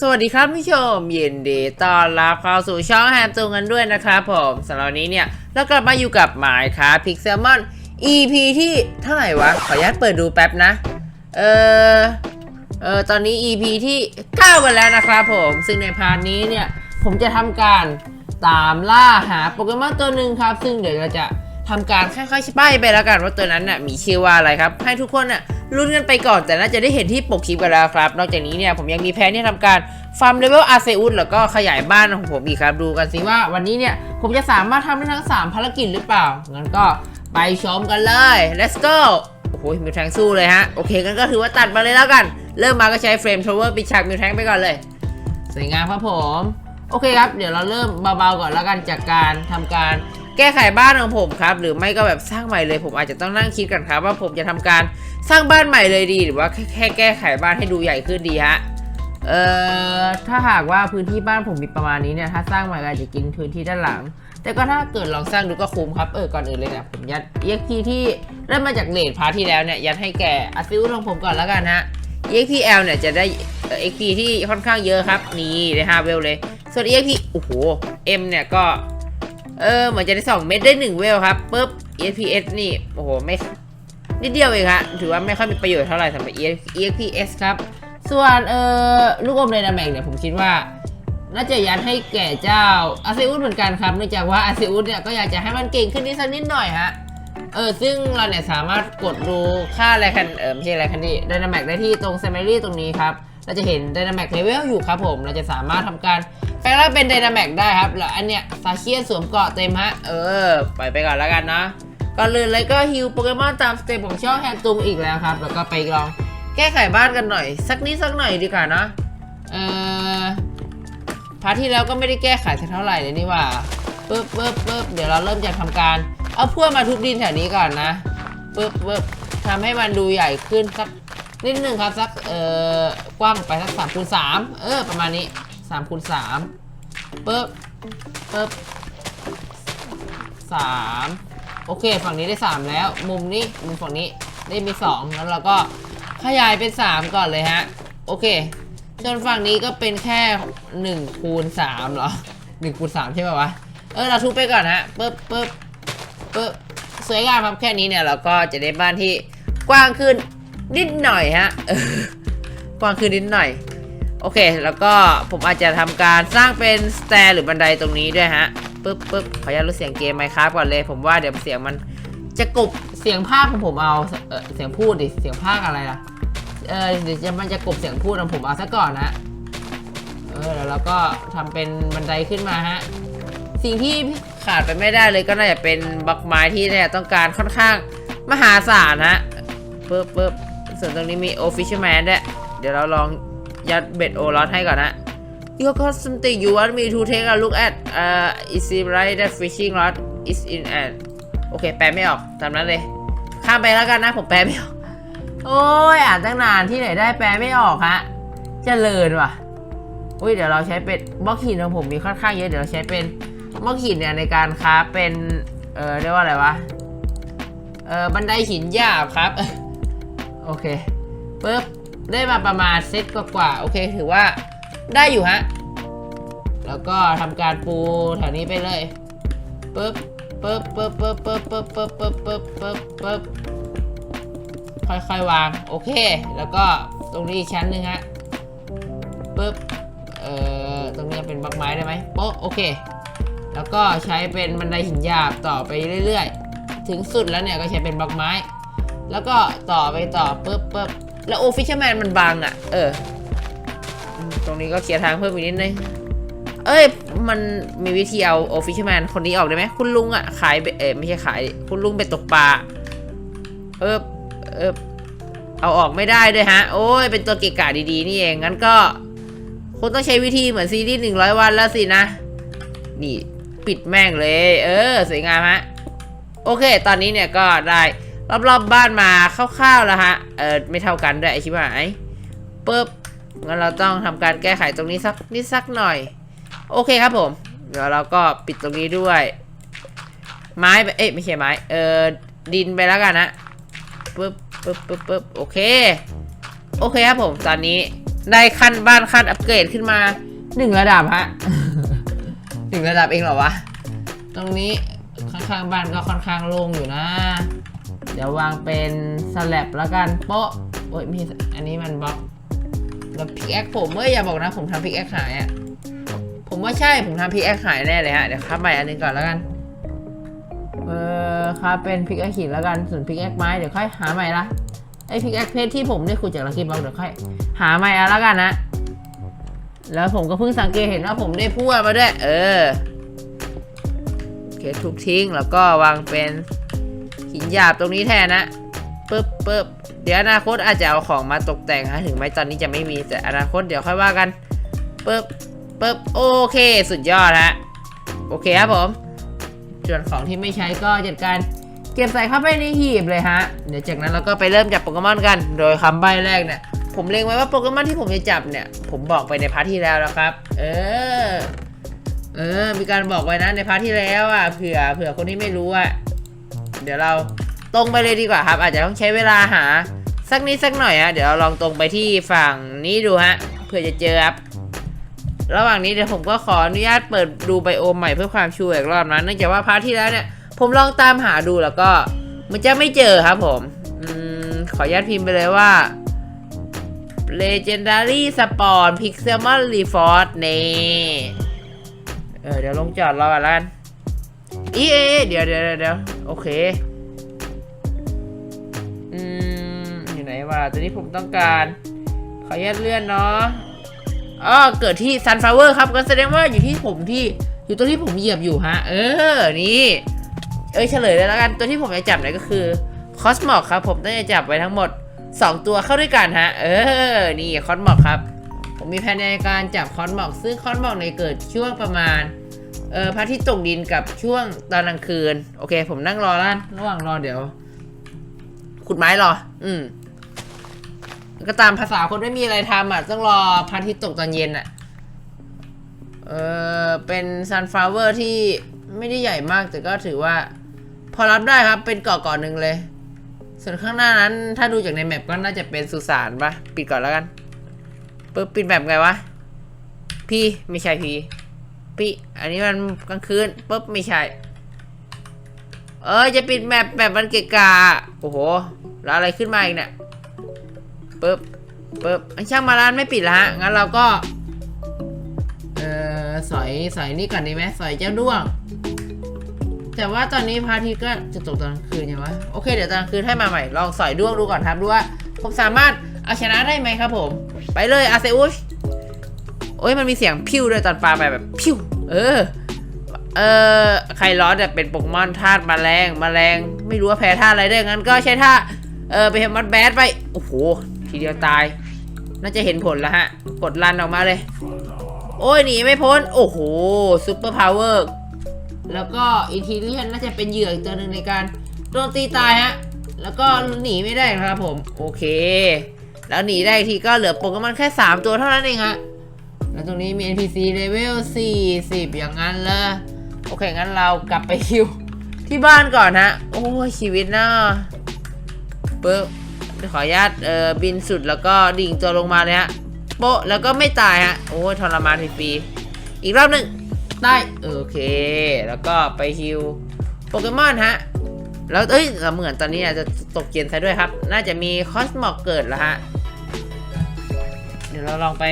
สวัสดีครับผู้ชมยินดีต้อนรับเข้าสู่ช่องแฮมตูกันด้วยนะครับผมสำหรับนนี้เนี่ยเรากลับมาอยู่กับหมายค้าพิกเซลมอน EP ที่เท่าไหร่วะ ขออนุญาตเปิดดูแป๊บนะ เออเออตอนนี้ EP ที่ 9 กันแล้วนะครับผมซึ่งในพาร์ทนี้เนี่ย ผมจะทำการตามล่าหาโปเกมอนตัวหนึ่งครับ ซึ่งเดี๋ยวเราจะ ทำการค่อยๆใบ้ไปแล้วกันว่าตัวนั้นน่ะมีชื่อว่าอะไรครับ ให้ทุกคนน่ะลุ้นกันไปก่อนแต่น่าจะได้เห็นที่ปกคลิปกันแล้วครับ นอกจากนี้เนี่ยผมยังมีแผนที่ทำการฟาร์มเลเวลอาเซอุสแล้วก็ขยายบ้านของผมอีกครับ ดูกันสิว่าวันนี้เนี่ยผมจะสามารถทำได้ทั้ง 3 ภารกิจหรือเปล่างั้นก็ไปชมกันเลย let's go โอ้โหมิวแทงสู้เลยฮะ โอเคกันก็ถือว่าตัดมาเลยแล้วกัน เริ่มมาก็ใช้เฟรมทรเวอร์ปิดฉากมิวแทงไปก่อนเลย สวยงามครับผม โอเคครับ เดี๋ยวเราเริ่มเบาๆก่อนแล้วกันจากการทำการ แก้ไขบ้านของผมครับ หรือไม่ก็แบบสร้างใหม่เลย ผมอาจจะต้องนั่งคิดกันครับว่าผมจะทำการสร้างบ้านใหม่เลยดีหรือว่าแค่แก้ไขบ้านให้ดูใหญ่ขึ้นดีฮะเอ่อถ้าหากว่าพื้นที่บ้านผมมีประมาณนี้เนี่ยถ้าสร้างใหม่ก็อาจจะกินพื้นที่ด้านหลัง แต่ก็ถ้าเกิดลองสร้างดูก็คุ้มครับเออก่อนอื่นเลยเนี่ยผมยัด EXP ที่เริ่มมาจากเลดพาร์ทที่แล้วเนี่ยยัดให้แก่อาซิลของผมก่อนแล้วกันฮะ EXPL เนี่ยจะได้เอ่อ XP ที่ค่อนข้างเยอะครับนี่ได้5เวลเลย ส่วน EXP โอ้โห M เนี่ยก็ เออเหมือนจะได้2เม็ดได้1เวลครับปุ๊บ EXPS นี่โอ้โหไม่นิดเดียวเองฮะถือว่าไม่ค่อยมีประโยชน์เท่าไหร่สำหรับ EXPS ครับ ส่วนเออลูกอมไดนาแมกเนี่ยผมคิดว่าน่าจะยัดให้แก่เจ้าอาเซอุสเหมือนกันครับเนื่องจากว่าอาเซอุสเนี่ยก็อยากจะให้มันเก่งขึ้นนิดสักนิดหน่อยฮะเออซึ่งเราเนี่ยสามารถกดดูค่าอะไรคันเออไม่ใช่อะไรคันนี้ไดนาแมกได้ที่ตรง Summary ตรงนี้ครับ เราจะเห็นไดนาแมกเลเวลอยู่ครับผม เราจะสามารถทำการแปลงร่างเป็นไดนาแมกได้ครับแล้วอันเนี้ยซาเคียนสวมเกราะเต็มฮะ เออไปไปก่อนแล้วกันนะก่อนอื่นเลยก็ฮิวโปเกมอนตามสเต็ปของช่องแฮนตุงอีกแล้วครับ แล้วก็ไปลองแก้ไขบ้านกันหน่อย สักนิดสักหน่อยดีกว่านะเออพาร์ทที่แล้วก็ไม่ได้แก้ไขเท่าไหร่เลยนี่ว่าปึ๊บปึ๊บปึ๊บเดี๋ยวเราเริ่มจากทำการ เอาพวกมาทุบดินแถวนี้ก่อนนะปึ๊บปึ๊บทำให้มันดูใหญ่ขึ้นสัก นิดนึงครับสักเอ่อกว้างไปสักสามคูณสามเออประมาณนี้สามคูณสามปึ๊บปึ๊บสามโอเค ฝั่งนี้ได้สามแล้ว มุมนี้มุมฝั่งนี้ได้มีสองแล้วเราก็ขยายเป็นสามก่อนเลยฮะ โอเคส่วนฝั่งนี้ก็เป็นแค่หนึ่งคูณสามเหรอหนึ่งคูณสามใช่ป่าวะ เออ เราทุบไปก่อนฮะปึ๊บปึ๊บปึ๊บสวยงามครับแค่นี้เนี่ย เราก็จะได้บ้านที่กว้างขึ้น นิดหน่อยฮะกว้างขึ้นนิดหน่อย โอเค แล้วก็ผมอาจจะทำการสร้างเป็นสแตร์หรือบันไดตรงนี้ด้วยฮะปึ๊บปึ๊บขออนุญาตลดเสียงเกมไมค์ครับก่อนเลย ผมว่าเดี๋ยวเสียงมันจะกลบเสียงภาคของผมเอาเออเสียงพูดดิเสียงภาคอะไรล่ะเออเดี๋ยวจะมันจะกลบเสียงพูดของผมเอาซะก่อนนะเออแล้วเราก็ทำเป็นบันไดขึ้นมาฮะสิ่งที่ขาดไปไม่ได้เลยก็น่าจะเป็นบล็อกไม้ที่เนี่ยต้องการค่อนข้างมหาศาลฮะปึ๊บปึ๊บ ส่วนตรงนี้มีโอฟิชแมนด้วยเดี๋ยวเราลองยัดเบ็ดโอรอดให้ก่อนนะ Your cosmetic you want me to take a look at uh it seems right that fishing rod is in and โอเค แปลไม่ออกตามนั้นเลย ข้ามไปแล้วกันนะ ผมแปลไม่ออก โอ้ย อ่านตั้งนานที่ไหนได้แปลไม่ออกฮะเจริญว่ะอุ้ยเดี๋ยวเราใช้เป็นบล็อกหินของผมมีค่อนข้างเยอะ เดี๋ยวเราใช้เป็นบล็อกหินเนี่ยในการคราเป็น เออเรียกว่าอะไรวะ เออบันไดหินหยาบครับ โอเคปึ๊บได้มาประมาณเซตกว่าๆโอเค ถือว่าได้อยู่ฮะ แล้วก็ทำการปูแถวนี้ไปเลยปึ๊บปึ๊บปึ๊บปึ๊บปึ๊บปึ๊บปึ๊บปึ๊บปึ๊บปึ๊บปึ๊บค่อยๆวาง โอเค แล้วก็ตรงนี้อีกชั้นหนึ่งฮะปึ๊บเอ่อตรงนี้เป็นบล็อกไม้ได้ไหมโป๊ะโอเค แล้วก็ใช้เป็นบันไดหินหยาบต่อไปเรื่อยๆ ถึงสุดแล้วเนี่ยก็ใช้เป็นบล็อกไม้ แล้วก็ต่อไปต่อปึ๊บปึ๊บแล้วโอฟิชแมนมันบางอะ เออ ตรงนี้ก็เคลียร์ทางเพิ่มอีกนิดนึงเอ้ย มันมีวิธีเอาโอฟิชแมนคนนี้ออกได้ไหมคุณลุงอะ ขายเออไม่ใช่ขาย คุณลุงเป็ดตกปลาเออเออเอาออกไม่ได้ด้วยฮะ โอ้ย เป็นตัวเกะกะดีๆ นี่เอง งั้นก็คงต้องใช้วิธีเหมือนซีรีส์หนึ่งร้อยวันแล้วสินะ นี่ ปิดแม่งเลย เออ สวยงามฮะ โอเค ตอนนี้เนี่ยก็ได้ รอบๆบบ้านมาคร่าวๆแล้วฮะ เออไม่เท่ากันด้วยไอชิบหายปึ๊บงั้นเราต้องทำการแก้ไขตรงนี้สักนิดสักหน่อย โอเคครับผม เดี๋ยวเราก็ปิดตรงนี้ด้วย ไม้ไปเอ๊ะไม่ใช่ไม้ เออดินไปแล้วกันนะปึ๊บปึ๊บปึ๊บปึ๊บโอเค โอเคครับผม ตอนนี้ได้ขั้นบ้านขั้นอัปเกรดขึ้นมาหนึ่งระดับฮะหนึ่งระดับเองเหรอวะ ตรงนี้ข้างๆบ้านก็ค่อนข้างโล่งอยู่นะ เดี๋ยววางเป็นสแลบแล้วกันโป๊ะโอ้ยมีอันนี้มันบล็อกแล้วพิกแอคผมเมื่อย่าบอกนะ ผมทำพิกแอคหายอะผมว่าใช่ผมทำพิกแอคหายแน่เลยฮะเดี๋ยวครับใหม่อันนึงก่อนแล้วกันเออครับเป็นพิกแอคหินแล้วกันส่วนพิกแอคไม้เดี๋ยวค่อยหาใหม่ละไอพิกแอคเพชรที่ผมได้ขุดจากลักกี้บ็อกเดี๋ยวค่อยหาใหม่เอาแล้วกันนะแล้วผมก็เพิ่งสังเกตเห็นว่าผมได้พั่วมาด้วย เออโอเคทุกทิ้งแล้วก็วางเป็น หินหยาบตรงนี้แทนนะปึ๊บปึ๊บเดี๋ยวอนาคตอาจจะเอาของมาตกแต่งฮะถึงแม้ตอนนี้จะไม่มีแต่อนาคตเดี๋ยวค่อยว่ากันปึ๊บปึ๊บโอเค สุดยอดฮะโอเคครับผมส่วนของที่ไม่ใช้ก็จัดการเก็บใส่เข้าไปในหีบเลยฮะ เดี๋ยวจากนั้นเราก็ไปเริ่มจับโปเกมอนกัน โดยคำใบ้แรกเนี่ย ผมเล็งไว้ว่าโปเกมอนที่ผมจะจับเนี่ย ผมบอกไปในพาร์ทที่แล้วแล้วครับ เออ เออ มีการบอกไว้นะในพาร์ทที่แล้วอะ เผื่อ เผื่อคนที่ไม่รู้อะ เดี๋ยวเราตรงไปเลยดีกว่าครับ อาจจะต้องใช้เวลาหา สักนิดสักหน่อยฮะเดี๋ยวเราลองตรงไปที่ฝั่งนี้ดูฮะเผื่อจะเจอครับระหว่างนี้เดี๋ยวผมก็ขออนุญาตเปิดดูไบโอมใหม่เพื่อความชัวร์อีกรอบนะเนื่องจากว่าพาร์ทที่แล้วเนี่ย ผมลองตามหาดูแล้วก็ มันจะไม่เจอครับผมอืมขออนุญาตพิมพ์ไปเลยว่า Legendary Spawn Pixelmon Reforce นี่ เออเดี๋ยวลงจอดรอกันแล้วกัน อีเอเดี๋ยวเดี๋ยวเดี๋ยวเดี๋ยวโอเค อืม อยู่ไหนวะตัวนี้ผมต้องการ ขออนุญาตเลื่อนเนาะอ๋อเกิดที่ Sunflower ครับ ก็แสดงว่าอยู่ที่ผมที่ อยู่ตัวที่ผมเหยียบอยู่ฮะ เออ นี่ เอ้ยเฉลยเลยแล้วกัน ตัวที่ผมจะจับเนี่ยก็คือคอสมอกครับ ผมต้องจะจับไว้ทั้งหมด 2 ตัวเข้าด้วยกันฮะ เออ นี่คอสมอกครับ ผมมีแผนในการจับคอสมอกซึ่งคอสมอกในเกิดช่วงประมาณ เออพระอาทิตย์ตกดินกับช่วงตอนกลางคืน โอเค ผมนั่งรอแล้วระหว่างรอเดี๋ยว ขุดไม้รอ อืมก็ตามภาษาคนไม่มีอะไรทำอะ ต้องรอพระอาทิตย์ตกตอนเย็นอะ เออเป็นซันฟลาวเวอร์ที่ไม่ได้ใหญ่มากแต่ก็ถือว่า พอรับได้ครับเป็นเกาะเกาะหนึ่งเลย ส่วนข้างหน้านั้น ถ้าดูจากในแมปก็น่าจะเป็นสุสานปะปิดก่อนแล้วกันปึ๊บปิดแบบไงวะพี่ไม่ใช่พี่ พี่อันนี้มันกลางคืนปึ๊บไม่ใช่ เออจะปิดแมปแบบมันเกะกะโอ้โห แล้วอะไรขึ้นมาอีกเนี่ยปึ๊บปึ๊บอันช่างมาร้านไม่ปิดละฮะ งั้นเราก็ เออสอยสอยนี่ก่อนดีไหมสอยเจ้าด้วง แต่ว่าตอนนี้พระอาทิตย์ก็จะตกตอนกลางคืนใช่ไหมโอเคเดี๋ยวตอนกลางคืนให้มาใหม่ ลองสอยด้วงดูก่อนครับดูว่าผมสามารถเอาชนะได้ไหมครับผม ไปเลยอาเซอุส โอ้ยมันมีเสียงพิ้วด้วยตอนปลาไปแบบพิ้ว เออ เออใครร้อนเนี่ยเป็นโปเกมอนธาตุแมลงแมลง ไม่รู้ว่าแพ้ธาตุอะไรได้งั้นก็ใช้ท่าเออไปเฮมัดแบดไป โอ้โห ทีเดียวตาย น่าจะเห็นผลแล้วฮะ กดลันออกมาเลย โอ้ยหนีไม่พ้น โอ้โหซูเปอร์พาวเวอร์แล้วก็อีทีเลียนน่าจะเป็นเหยื่ออีกตัวหนึ่งในการโดนตีตายฮะ แล้วก็หนีไม่ได้ครับผม โอเค แล้วหนีได้ทีก็เหลือโปเกมอนแค่ 3 ตัวเท่านั้นเองฮะ แล้วตรงนี้มี NPC เลเวล40 อย่างนั้นเลยโอเค งั้นเรากลับไปคิว ที่บ้านก่อนฮะ โอ้ชีวิตน่าปึ๊บขออนุญาตเอ่อบินสุดแล้วก็ดิ่งตัวลงมาเลยฮะ โปะแล้วก็ไม่ตายฮะ โอ้ทรมานฟรีๆอีกรอบหนึ่งได้โอเค แล้วก็ไปฮิวโปเกมอนฮะ แล้วเอ้ยเหมือนตอนนี้อาจจะตกเย็นซะด้วยครับ น่าจะมีคอสมอกเกิดแล้วฮะ เดี๋ยวเราลองไป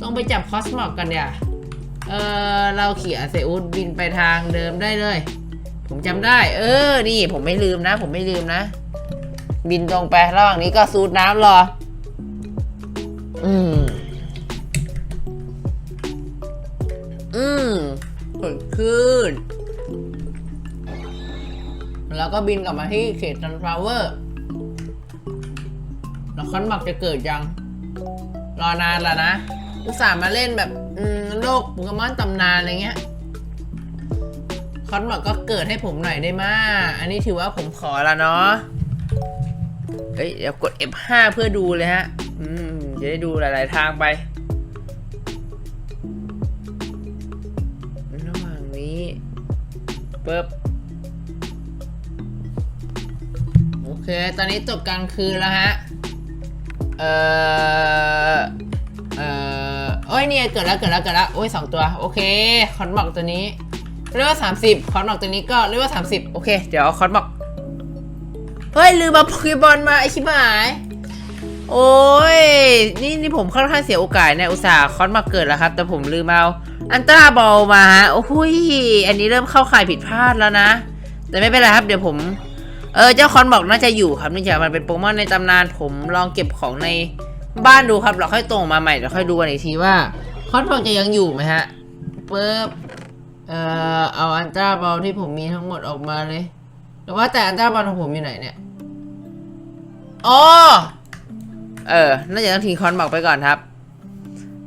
ต้องไปจับคอสมอกกันเนี่ยเออเราขี่อาเซอุสบินไปทางเดิมได้เลย ผมจำได้ เออ นี่ผมไม่ลืมนะ ผมไม่ลืมนะ บินตรงไประหว่างนี้ก็สูดน้ำรอ อืม อืมสดขึ้น แล้วก็บินกลับมาที่เขตซันฟลาวเวอร์แล้วคอนบักจะเกิดยัง รอนานแล้วนะ อุตส่าห์มาเล่นแบบอืมโลกโปเกมอนตำนานอะไรเงี้ยคอนบักก็เกิดให้ผมหน่อยได้มาอันนี้ถือว่าผมขอแล้วเนาะเฮ้ยเดี๋ยวกด F5 เพื่อดูเลยฮะ อืม จะได้ดูหลาย ๆ ทางไประหว่างนี้ปึ๊บโอเค ตอนนี้ตกกลางคืนแล้วฮะ เอ่อ ออ้ยเนี่ยเกิดแล้วเกิดแล้วเกิดแล้วโอ้ยสองตัวโอเคคอนบอกตัวนี้เรียกว่าสามสิบคอนบอกตัวนี้ก็เรียกว่าสามสิบโอเค เดี๋ยวคอนบอกเฮ้ยลืมมาโปเกบอลมาไอชิบหายโอ้ยนี่นี่ผมค่อนข้างเสียโอกาสเนี่ยอุตส่าห์คอนมาเกิดแล้วครับ แต่ผมลืมเอาอันตราบอลมาฮะโอ้ยอันนี้เริ่มเข้าข่ายผิดพลาดแล้วนะ แต่ไม่เป็นไรครับเดี๋ยวผมเออเจ้าคอนบอกน่าจะอยู่ครับเนื่องจากมันเป็นโปเกมอนในตำนานผมลองเก็บของใน บ้านดูครับเราค่อยตรงมาใหม่เดี๋ยวค่อยดูกันอีกทีว่าคอนบอกจะยังอยู่ไหมฮะปึ๊บเอ่อเอาอันตราบอลที่ผมมีทั้งหมดออกมาเลยแต่ว่าแต่อันตราบอลของผมอยู่ไหนเนี่ยอ๋อเออน่าจะต้องทิ้งคอนบอกไปก่อนครับ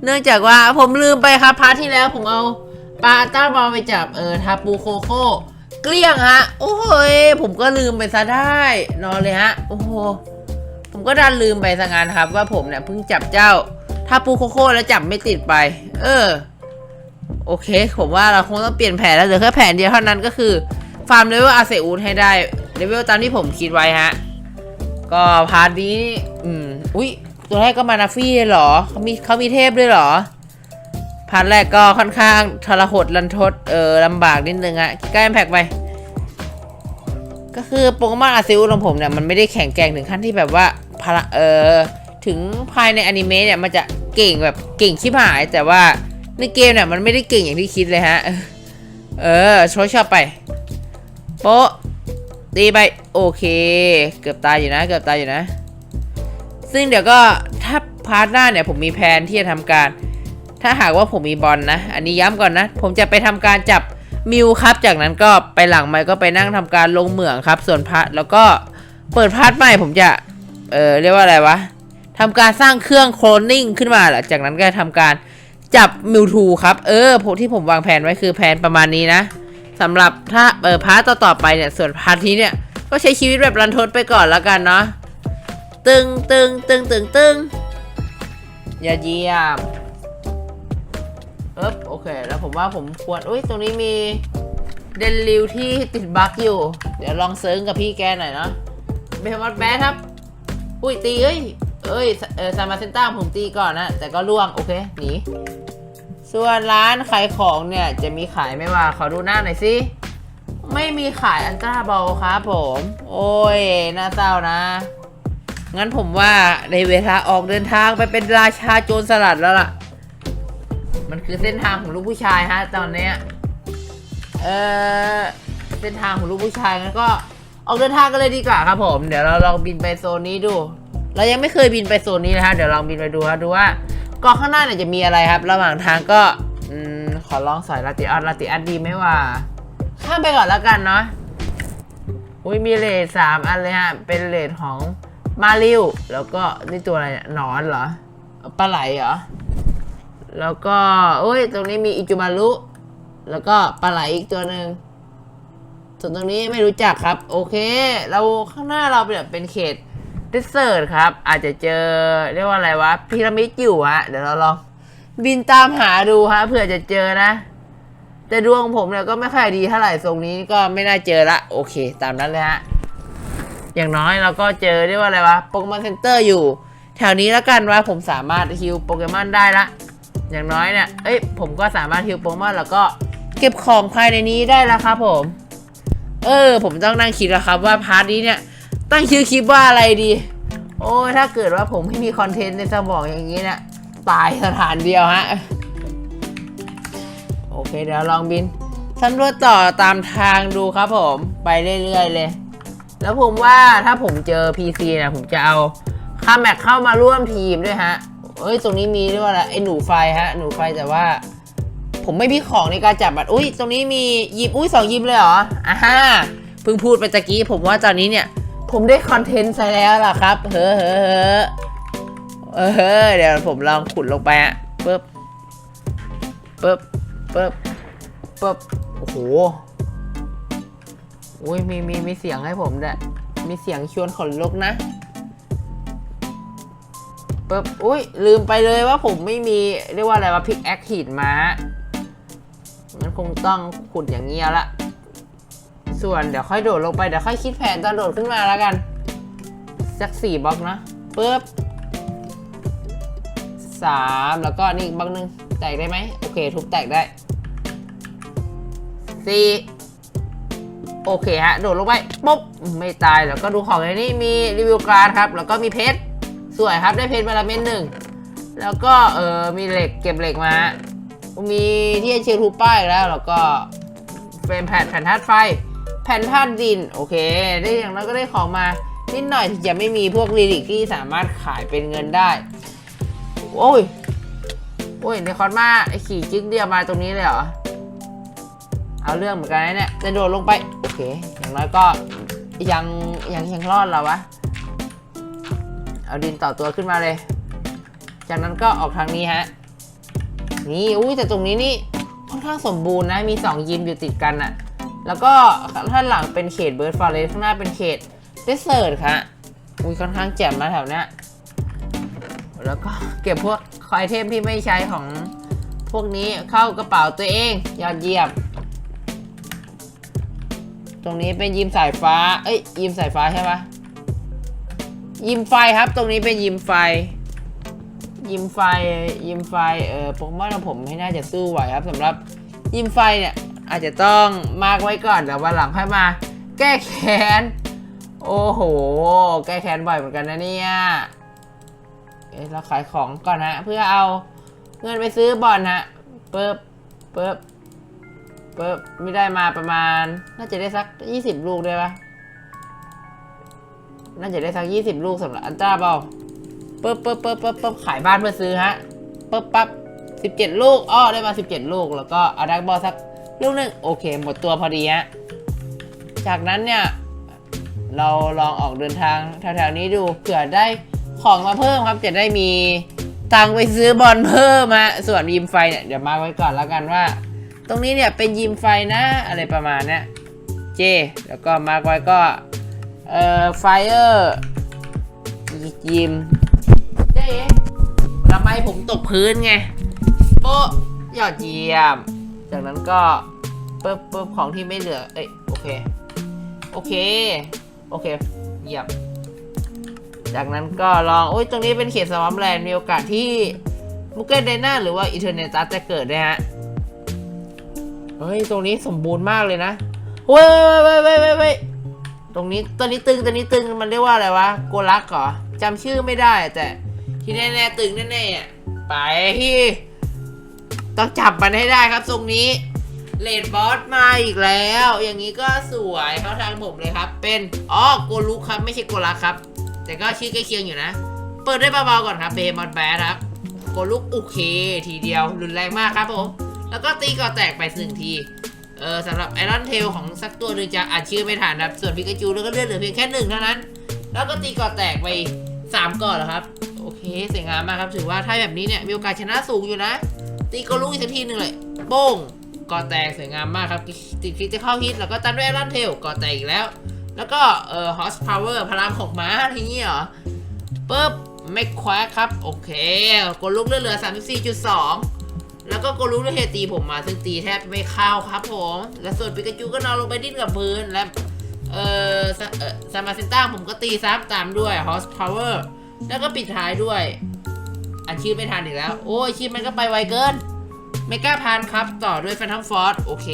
เนื่องจากว่าผมลืมไปครับพาร์ทที่แล้วผมเอาปลาอันตราบอลไปจับเออทาปูโคโค่เกลี้ยงฮะ โอ้ยผมก็ลืมไปซะได้ นอนเลยฮะ โอ้โห ผมก็ดันลืมไปซะงานครับ ว่าผมเนี่ยเพิ่งจับเจ้าทาปูโคโค่แล้วจับไม่ติดไป เออ โอเค ผมว่าเราคงต้องเปลี่ยนแผนแล้วเหลือแค่แผนเดียวเท่านั้นก็คือ ฟาร์มเลเวลอาเซอูดให้ได้เลเวลตามที่ผมคิดไว้ฮะ ก็พาร์ทนี้ อืม อุ้ยตัวแรกก็มานาฟี่เลยเหรอเขามีเขามีเทพด้วยเหรอ พาร์ทแรกก็ค่อนข้างทรหดรันทด เออลำบากนิดนึงอะใกล้แพ็กไป ก็คือโปเกมอนอาเซิลของผมเนี่ยมันไม่ได้แข็งแกร่งถึงขั้นที่แบบว่า พละเออถึงภายในอนิเมะเนี่ยมันจะเก่งแบบเก่งชิบหาย แต่ว่าในเกมเนี่ยมันไม่ได้เก่งอย่างที่คิดเลยฮะ เออชอบชอบไปโป๊ะตีไปโอเค เกือบตายอยู่นะ เกือบตายอยู่นะ ซึ่งเดี๋ยวก็ถ้าพาร์ทหน้าเนี่ยผมมีแผนที่จะทำการ ถ้าหากว่าผมมีบอลนะ อันนี้ย้ำก่อนนะ ผมจะไปทำการจับมิวครับ จากนั้นก็ไปหลังไมค์ก็ไปนั่งทำการลงเหมืองครับ ส่วนพาร์ทแล้วก็เปิดพาร์ทใหม่ผมจะ เออเรียกว่าอะไรวะทำการสร้างเครื่องโคลนนิ่งขึ้นมาหลังจากนั้นก็ทำการจับมิวทูครับ เออที่ผมวางแผนไว้คือแผนประมาณนี้นะสำหรับถ้าเออพาร์ทต่อๆไปเนี่ยส่วนพาร์ทนี้เนี่ยก็ใช้ชีวิตแบบรันทดไปก่อนแล้วกันเนาะตึงตึงตึงตึงตึงอย่าเยี่ยมเอ๊บโอเค แล้วผมว่าผมควรอุ้ยตรงนี้มีเดนลิวที่ติดบั๊กอยู่ เดี๋ยวลองเซิร์งกับพี่แกหน่อยเนาะเบลมัดแบทครับ อุ้ยตีเอ้ยเอ้ยเออซามาเซนต้าผมตีก่อนนะ แต่ก็ล่วง โอเค หนี ส่วนร้านขายของเนี่ย จะมีขายไม่ว่า ขอดูหน้าหน่อยสิไม่มีขายอันตราบอลครับผม โอ้ย น่าเศร้านะ งั้นผมว่าในเวลาออกเดินทางไปเป็นราชาโจรสลัดแล้วล่ะ มันคือเส้นทางของลูกผู้ชายฮะ ตอนเนี้ย เออเส้นทางของลูกผู้ชายงั้นก็ ออกเดินทางกันเลยดีกว่าครับผม เดี๋ยวเราลองบินไปโซนนี้ดู เรายังไม่เคยบินไปโซนนี้นะฮะ เดี๋ยวลองบินไปดูครับดูว่าเกาะข้างหน้าเนี่ยจะมีอะไรครับ ระหว่างทางก็อขอลองสอยลาติอัสลาติอัสดีไหมว่า ข้ามไปก่อนแล้วกันเนาะ อุ้ยมีเลทสามอันเลยฮะ เป็นเลทของมาริวแล้วก็นี่ตัวอะไรเนี่ยหนอนเหรอ ปลาไหลเหรอ แล้วก็โอ้ย ตรงนี้มีอิจูมารุ แล้วก็ปลาไหลอีกตัวหนึ่ง ส่วนตรงนี้ไม่รู้จักครับ โอเค เราข้างหน้าเราเป็นแบบเป็นเขตดิสเซอร์ครับ อาจจะเจอเรียกว่าอะไรวะพีระมิดอยู่ฮะเดี๋ยวเราลองบินตามหาดูฮะเผื่อจะเจอนะ แต่ดวงผมเนี่ยก็ไม่ค่อยดีเท่าไหร่ทรงนี้ก็ไม่น่าเจอละ โอเค ตามนั้นเลยฮะอย่างน้อยเราก็เจอเรียกว่าอะไรวะโปเกมอนเซ็นเตอร์อยู่ แถวนี้แล้วกันว่าผมสามารถฮิวโปเกมอนได้ละ อย่างน้อยเนี่ยเอ้ยผมก็สามารถฮิวโปเกมอนแล้วก็เก็บของภายในนี้ได้แล้วครับผม เออ ผมต้องนั่งคิดแล้วครับว่าพาร์ทนี้เนี่ยตั้งชื่อคลิปว่าอะไรดี โอ้ถ้าเกิดว่าผมไม่มีคอนเทนต์ในสมองอย่างนี้เนี่ยตายสถานเดียวฮะ โอเคเดี๋ยวลองบินสำรวจต่อตามทางดูครับผม ไปเรื่อยๆเลย แล้วผมว่าถ้าผมเจอ PC นะผมจะเอาคาแม็กเข้ามาร่วมทีมด้วยฮะเอ้ย ตรงนี้มีด้วยว่าอะไรไอหนูไฟฮะ หนูไฟแต่ว่า ผมไม่มีของในการจับบัตรอุ้ยตรงนี้มียิมอุ้ยสองยิมเลยเหรออ่าฮะเพิ่งพูดไปตะกี้ผมว่าตอนนี้เนี่ย ผมได้คอนเทนต์ใส่แล้วล่ะครับ เฮ้อเฮ้อเฮ้อเออเฮ้อเดี๋ยวผมลองขุดลงไปอะปึ๊บปึ๊บปึ๊บปึ๊บโอ้โหอุ้ยมีมีมีเสียงให้ผมด้วยมีเสียงชวนขนลุกนะปึ๊บอุ้ยลืมไปเลยว่าผมไม่มีเรียกว่าอะไรว่าพิกแอคหินมา มันคงต้องขุดอย่างเงี้ยละ ส่วนเดี๋ยวค่อยโดดลงไป เดี๋ยวค่อยคิดแผนตอนโดดขึ้นมาแล้วกัน สักสี่บล็อกนะปึ๊บสามแล้วก็นี่อีกบล็อกหนึ่งแตกได้ไหมโอเค ทุบแตกได้สี่โอเคฮะ โดดลงไปปุ๊บ ไม่ตายแล้วก็ดูของในนี้มีรีวิวการ์ดครับ แล้วก็มีเพชรสวยครับได้เพชรมาละเม็ดหนึ่งแล้วก็เออมีเหล็กเก็บเหล็กมา มีที่เชียร์ทูป้ายแล้วแล้วก็เป็นแผ่นแผ่นธาตุไฟ แผ่นธาตุดิน โอเค ได้อย่างน้อยก็ได้ของมา นิดหน่อยที่จะไม่มีพวกลิลิกที่สามารถขายเป็นเงินได้ โอ้ย โอ้ยในคอนมาไอขี่จึ๊กเดียวมาตรงนี้เลยเหรอ เอาเรื่องเหมือนกันนะเนี่ยจะโดดลงไป โอเค อย่างน้อยก็ยังยังยังรอดแล้ววะ เอาดินต่อตัวขึ้นมาเลย จากนั้นก็ออกทางนี้ฮะ นี่อุ้ยแต่ตรงนี้นี่ค่อนข้างสมบูรณ์นะมี 2 ยิมอยู่ติดกันอะแล้วก็ท่านหลังเป็นเขตเบิร์ดฟอเรสข้างหน้าเป็นเขตเดสเซิร์ตครับอุ้ยค่อนข้างแจ่มนะแถวเนี้ยแล้วก็เก็บพวกไอเทมที่ไม่ใช้ของพวกนี้เข้ากระเป๋าตัวเอง ยอดเยี่ยม ตรงนี้เป็นยิมสายฟ้า เอ้ยยิมสายฟ้าใช่ปะยิมไฟครับ ตรงนี้เป็นยิมไฟ ยิมไฟยิมไฟเออโปเกมอนของผมไม่น่าจะสู้ไหวครับสำหรับยิมไฟเนี่ยอาจจะต้องมาร์กไว้ก่อนเดี๋ยววันหลังค่อยมา แก้แค้น โอ้โห แก้แค้นบ่อยเหมือนกันนะเนี่ยเอ๊ะเราขายของก่อนฮะเพื่อเอาเงินไปซื้อบอลฮะเปิบเปิบเปิบไม่ได้มาประมาณ น่าจะได้สัก 20 ลูกได้ปะน่าจะได้สัก 20 ลูกสำหรับอันตราเบา ปึ๊บปึ๊บปึ๊บปึ๊บปึ๊บขายบ้านเพื่อซื้อฮะปึ๊บปั๊บ17ลูกอ้อได้มา17ลูก แล้วก็เอาดักบอลสักลูกหนึ่งโอเค หมดตัวพอดีฮะจากนั้นเนี่ย เราลองออกเดินทางแถวๆนี้ดูเผื่อได้ของมาเพิ่มครับจะได้มีตังไปซื้อบอลเพิ่มมาส่วนยิมไฟเนี่ยเดี๋ยวมาไว้ก่อนแล้วกันว่า ตรงนี้เนี่ยเป็นยิมไฟนะอะไรประมาณเนี้ยเจ แล้วก็มาไว้ก็เอ่อไฟเออร์ยิม เจ๊ทำไมผมตกพื้นไงโป๊ะยอดเยี่ยม จากนั้นก็ปึ๊บปึ๊บของที่ไม่เหลือ เอ้ยโอเค โอเค โอเค เยี่ยม จากนั้นก็ลอง โอ้ย ตรงนี้เป็นเขตสวอมแลนด์มีโอกาสที่มุกเกนเดน่าหรือว่าอีเทอร์เนตัสจะเกิดนะฮะ เฮ้ย ตรงนี้สมบูรณ์มากเลยนะ เว้ยเว้ยเว้ยเว้ยเว้ยตรงนี้ตัวนี้ตึงตัวนี้ตึง มันเรียกว่าอะไรวะ โกลักเหรอจำชื่อไม่ได้แต่ ที่แน่ๆตึงแน่ๆอะไปที่ต้องจับมันให้ได้ครับตรงนี้เลดบอสมาอีกแล้ว อย่างนี้ก็สวยเข้าทางผมเลยครับ เป็นอ๋อโกลุกครับไม่ใช่โกลักครับ แต่ก็ชื่อใกล้เคียงอยู่นะ เปิดได้เบาๆก่อนครับเบมอนแบดครับโกลุกโอเค ทีเดียวรุนแรงมากครับผม แล้วก็ตีก่อแตกไปหนึ่งทีเออสำหรับไอรอนเทลของสักตัวหนึ่งจะอ่านชื่อไม่ทันครับ ส่วนพิกาจูแล้วก็เลือดเหลือเพียงแค่หนึ่งเท่านั้น แล้วก็ตีก่อแตกไป สามก่อนแล้วครับ โอเคสวยงามมากครับ ถือว่าถ้าแบบนี้เนี่ยมีโอกาสชนะสูงอยู่นะ ตีโกลุกอีกสักทีหนึ่งเลยโป้งก่อแตกสวยงามมากครับ ติดคริติคอลฮิตแล้วก็ตันด้วยไอรอนเทลก่อแตกอีกแล้ว แล้วก็เอ่อฮอสพาวเวอร์พลังของม้าทีนี้เหรอปุ๊บไม่ควกครับ โอเคกดลุกเลือเหลือ 34.2 แล้วก็กดลุกด้วยเหตุตีผมมาซึ่งตีแทบไม่เข้าครับผม และส่วนปิกาจูก็นอนลงไปดิ้นกับพื้นและ เอ่อซามาเซนต้าผมก็ตีซ้ำตามด้วยฮอสพาวเวอร์แล้วก็ปิดท้ายด้วยอันชื่อไม่ทันอีกแล้ว โอ้ยชื่อมันก็ไปไวเกินเมกาพันครับ ต่อด้วยแฟนทัมฟอร์ดโอเค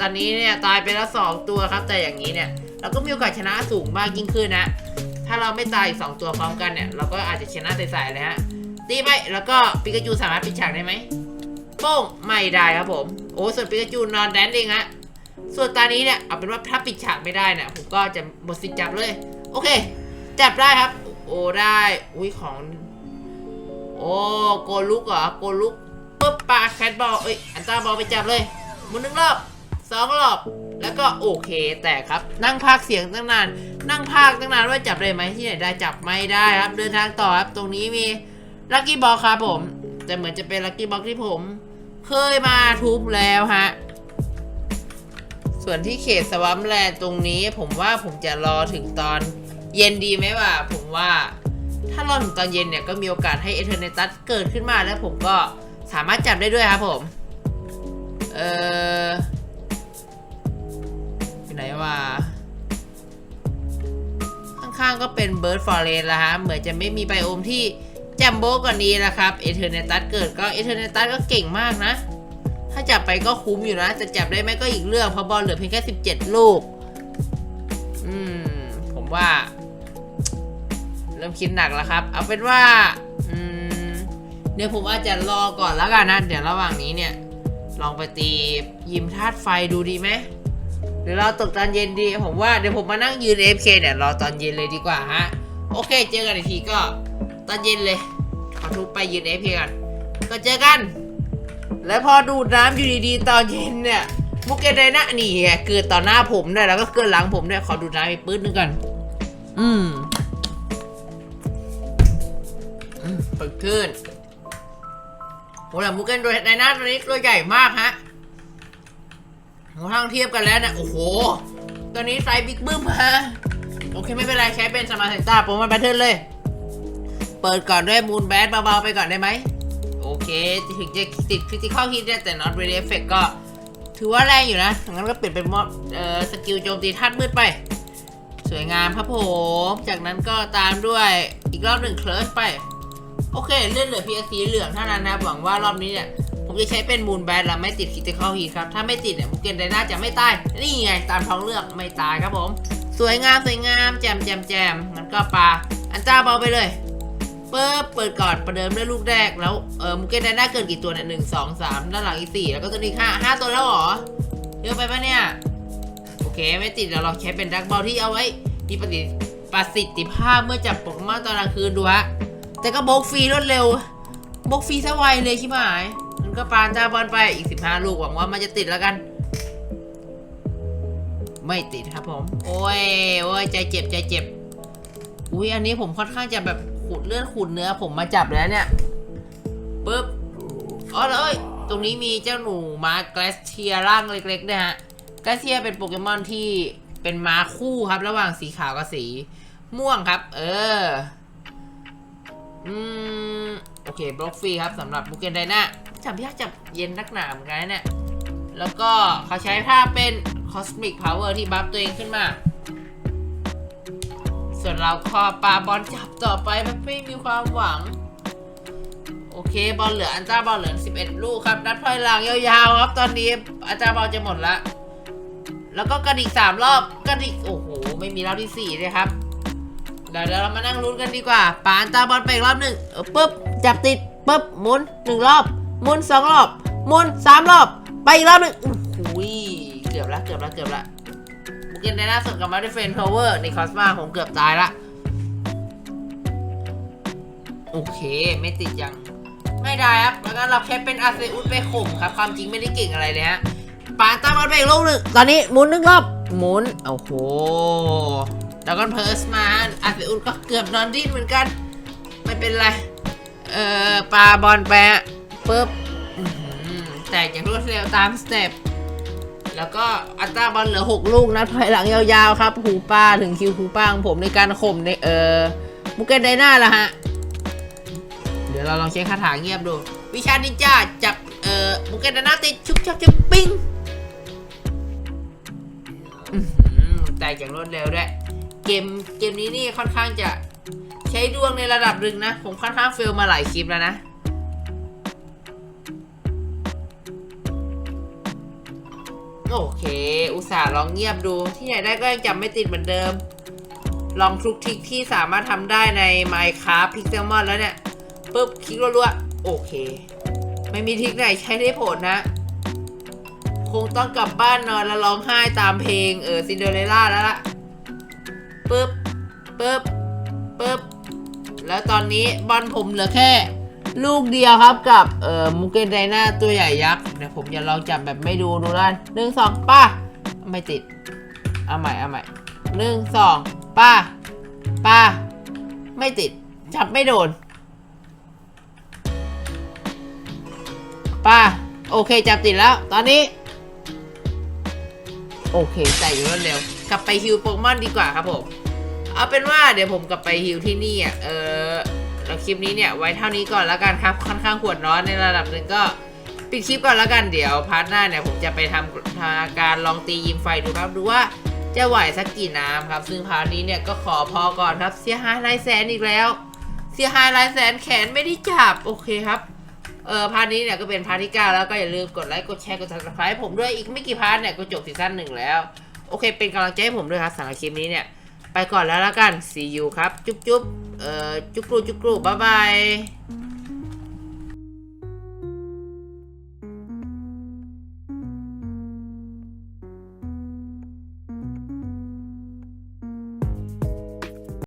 ตอนนี้เนี่ยตายไปแล้ว 2 ตัวครับ แต่อย่างนี้เนี่ย เราก็มีโอกาสชนะสูงมากยิ่งขึ้นนะ ถ้าเราไม่ตายอีก2ตัวพร้อมกันเนี่ย เราก็อาจจะชนะใสๆเลยฮะ ตีไปแล้วก็ปิกาจูสามารถปิดฉากได้ไหมโป้งไม่ได้ครับผม โอ้ส่วนปิกาจูนอนแดนเองฮะ ส่วนตอนนี้เนี่ยเอาเป็นว่าถ้าปิดฉากไม่ได้เนี่ยผมก็จะหมดสิทธิ์จับเลย โอเค จับได้ครับ โอ้ได้อุ้ยของ โอ้โกลุกเหรอโกลุกปุ๊บปาแคทบอลเอ้ยอันต้าบอลไปจับเลยหมุนหนึ่งรอบสองรอบแล้วก็โอเคแต่ครับนั่งพากเสียงตั้งนาน นั่งพากตั้งนานว่าจับได้ไหมที่ไหนได้จับไม่ได้ครับ เดินทางต่อครับตรงนี้มีลัคกี้บอลครับผม แต่เหมือนจะเป็นลัคกี้บอลที่ผม เคยมาทุบแล้วฮะ ส่วนที่เขตสวัมแลนด์ตรงนี้ผมว่าผมจะรอถึงตอนเย็นดีไหมวะผมว่าถ้ารอถึงตอนเย็นเนี่ยก็มีโอกาสให้เอเทอร์เนตัสเกิดขึ้นมาแล้วผมก็สามารถจับได้ด้วยครับผม เอออยู่ไหนวะข้างๆก็เป็นเบิร์ดฟอร์เรสแล้วฮะ เหมือนจะไม่มีไบโอมที่จมโบ้กว่านี้นะครับ เอเทอร์เนตัสเกิดก็เอเทอร์เนตัสก็เก่งมากนะาจับไปก็คุ้มอยู่นะจะจับได้ไหมก็อีกเรื่องเพราะบอลเหลือเพียงแค่ 17 ลูก อืม ผมว่า เริ่มคิดหนักแล้วครับ เอาเป็นว่า อืม เดี๋ยวผมอาจจะรอก่อนแล้วกันนะ เดี๋ยวระหว่างนี้เนี่ย ลองไปตียิมธาตุไฟดูดีไหมหรือเราตกตอนเย็นดี ผมว่าเดี๋ยวผมมานั่งยืน AFK เนี่ยรอตอนเย็นเลยดีกว่าฮะ โอเค เจอกันอีกทีก็ตอนเย็นเลย ขอทุบไปยืน AFK กัน ก็เจอกัน แล้วพอดูดน้ำอยู่ดีๆ ตอนเย็นเนี่ยมุกเกไดนะนี่ไงเกิดต่อหน้าผมด้วยแล้วก็เกิดหลังผมด้วยขอดูดน้ำอีกปื้ดนึงก่อนอืมเปิดขึ้นโหแต่มุกเกไดนะตัวนี้ตัวใหญ่มากฮะโหทางเทียบกันแล้วเนี่ยโอ้โหตัวนี้ไซส์บิ๊กบึ้มฮะโอเคไม่เป็นไรใช้เป็นสมาร์ทเซนต้าผมมาแบทเทิลเลย เปิดก่อนด้วยมูนแบดเบาๆไปก่อนได้ไหม โอเค ถึงจะติดคริติคอลฮิตแต่ not ready effect ก็ถือว่าแรงอยู่นะงั้นก็เปลี่ยนเป็นมอบเอ่อสกิลโจมตีธาตุมืดไป สวยงามครับผม จากนั้นก็ตามด้วยอีกรอบหนึ่งเคลิร์ชไป โอเค เลื่อนเหลือ PS สีเหลืองเท่านั้นนะ หวังว่ารอบนี้เนี่ย ผมจะใช้เป็นมูนแบนแล้วไม่ติดคริติคอลฮีครับ ถ้าไม่ติดเนี่ยมุกเกนไดน่าจะไม่ตาย นี่ไง ตามท้องเลือกไม่ตายครับผม สวยงามสวยงามแจมแจมแจมงั้นก็ปลาอันจ้าเบาไปเลย ปิดเปิดก่อนประเดิมด้วยลูกแรกแล้วเออมุกเกนได้หน่าเกิดกี่ตัวเนี่ยหนึ่งสองสามด้านหลังอีกสี่แล้วก็ตัวนี้ห้าห้าตัวแล้วหรอเยอะไปปะเนี่ย โอเคไม่ติดเดี๋ยวเราใช้เป็นดักบอลที่เอาไว้มีประสิทธิประสิทธิภาพเมื่อจับโปเกมอนตอนกลางคืนดูฮะแต่ก็บล็อกฟรีรวดเร็วบล็อกฟรีซะไวเลยชิบหายมันก็ปานจ้าบอลไปอีก15ลูกหวังว่ามันจะติดแล้วกัน ไม่ติดครับผม โอ้ยโอ้ยใจเจ็บใจเจ็บอุ้ยอันนี้ผมค่อนข้างจะแบบ ขูดเลือดขูดเนื้อผมมาจับแล้วเนี่ยปึ๊บอ๋อเลยตรงนี้มีเจ้าหนูม้าแกลสเทียร่างเล็กๆนะฮะแกลสเทียเป็นโปเกมอนที่เป็นม้าคู่ครับ ระหว่างสีขาวกับสีม่วงครับ เออ อืม โอเคบล็อกฟรีครับสำหรับบุกเกนไดนาจับยากจับเย็นนักหนาเหมือนกันเนี่ย แล้วก็เขาใช้ท่าเป็น Cosmic Power ที่บัฟตัวเองขึ้นมา ส่วนเราคอปาบอลจับต่อไปแบบไม่มีความหวัง โอเคบอลเหลืออันจ้าบอลเหลือ 11 ลูกครับ นัดพอยหลังยาวๆครับ ตอนนี้อันจ้าบอลจะหมดละ แล้วก็กระดิกสามรอบกระดิกโอ้โหไม่มีรอบที่สี่เลยครับเดี๋ยวเรามานั่งลุ้นกันดีกว่าปานตาบอลไปอีกรอบหนึ่งปุ๊บจับติดปุ๊บหมุนหนึ่งรอบหมุนสองรอบหมุนสามรอบ ไปอีกรอบหนึ่งอุ้ยเกือบละเกือบละเกือบละ บุกเกนไดนาสดกลับมาด้วยเฟนพาวเวอร์ในคอสมาผมเกือบตายละ โอเค ไม่ติดยัง ไม่ได้ครับ แล้วก็เราแค่เป็นอาเซอุสไปข่มครับ ความจริงไม่ได้เก่งอะไรเลยฮะปานตามบอลไปอีกลูกหนึ่งตอนนี้หมุนหนึ่งรอบหมุนโอ้โหแล้วก็เพิร์สมาอาเซอุสก็เกือบนอนดิ้นเหมือนกัน ไม่เป็นไร เอ่อปาบอลไปอะปุ๊บแต่อย่างรวดเร็วตามสเต็ป แล้วก็อัตราบอลเหลือ6 ลูกนะถอยหลังยาวๆครับหูป้าถึงคิวหูป้าของผมในการข่มในเออมุกเกนไดน่าละฮะ เดี๋ยวเราลองใช้คคาถาเงียบดู วิชานินจาจับเออมุกเกนไดน่าติดชุบชับชุบปิ้งอื้อหือแต่อย่างรวดเร็วด้วย เกมเกมนี้นี่ค่อนข้างจะใช้ดวงในระดับหนึ่งนะ ผมค่อนข้างเฟลมาหลายคลิปแล้วนะ โอเค อุตส่าห์ลองเงียบดู ที่ไหนได้ก็ยังจำไม่ติดเหมือนเดิม ลองทุกทิกที่สามารถทำได้ใน Minecraft Pixelmon แล้วเนี่ยปุ๊บคลิกรัวๆ โอเค ไม่มีทิกไหนใช้ได้ผลนะ คงต้องกลับบ้านนอนแล้วร้องไห้ตามเพลงเออซินเดอเรลล่าแล้วล่ะปึ๊บปึ๊บปึ๊บแล้วตอนนี้บอลผมเหลือแค่ ลูกเดียวครับกับเอ่อมูเกนไดนาตัวใหญ่ยักษ์เดี๋ยวผมจะลองจับแบบไม่ดูดูด้านหนึ่งสองป้าไม่ติด เอาใหม่เอาใหม่หนึ่งสองป้าป้าไม่ติด จับไม่โดนป้าโอเคจับติดแล้ว ตอนนี้ โอเคใจอยู่รวดเร็ว กลับไปฮิวโปเกมอนดีกว่าครับผม เอาเป็นว่าเดี๋ยวผมกลับไปฮิวที่นี่อะเออ กับคลิปนี้เนี่ยไว้เท่านี้ก่อนแล้วกันครับ ค่อนข้างขวดร้อนในระดับหนึ่งก็ปิดคลิปก่อนแล้วกันเดี๋ยวพาร์ทหน้าเนี่ยผมจะไปทำทาการลองตียิมไฟดูครับดูว่าจะไหวสักกี่น้ำครับ ซึ่งพาร์ทนี้เนี่ยก็ขอพอก่อนครับเสียหายหลายแสนอีกแล้ว เสียหายหลายแสนแขนไม่ได้จับโอเคครับเออพาร์ทนี้เนี่ยก็เป็นพาร์ทที่9แล้วก็อย่าลืมกดไลค์กดแชร์กด subscribe ผมด้วยอีกไม่กี่พาร์ทเนี่ยก็จบซีซั่นหนึ่งแล้ว โอเค เป็นกำลังใจให้ผมด้วยครับสำหรับคลิปนี้เนี่ย ไปก่อนแล้วละกัน see you ครับ จุ๊บจุ๊บเอ่อจุ๊บกรูจุ๊บกรูบ๊ายบาย